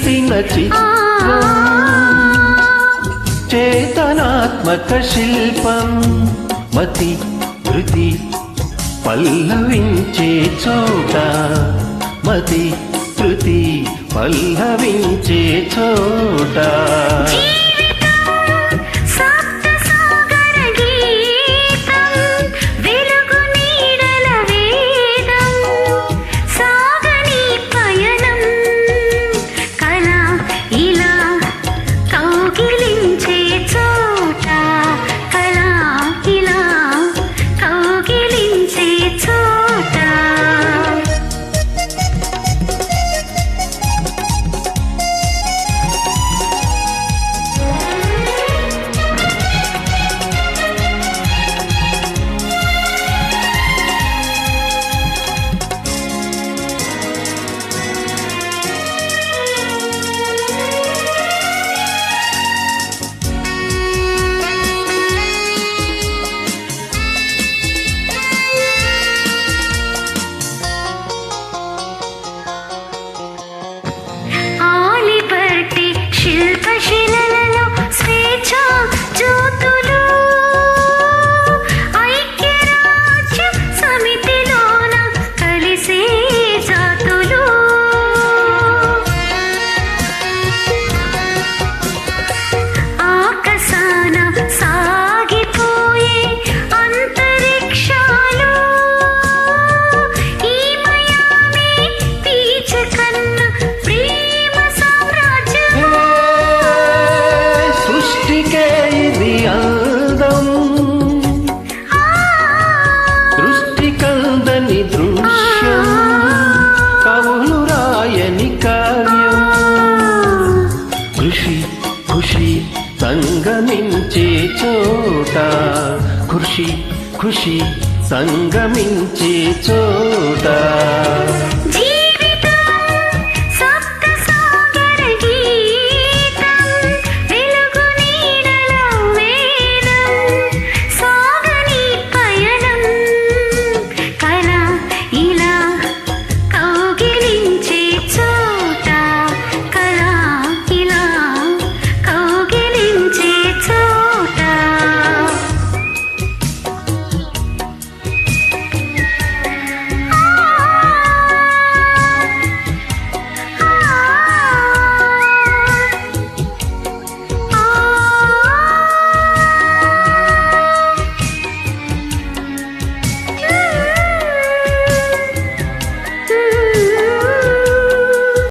नचित्वम् चेतनात्मकशिल्पं मति धृति పల్లవించే చోట. మతి కృతి పల్లవించే చోట. ఖుషి ఖుషి సంగమించే చోట.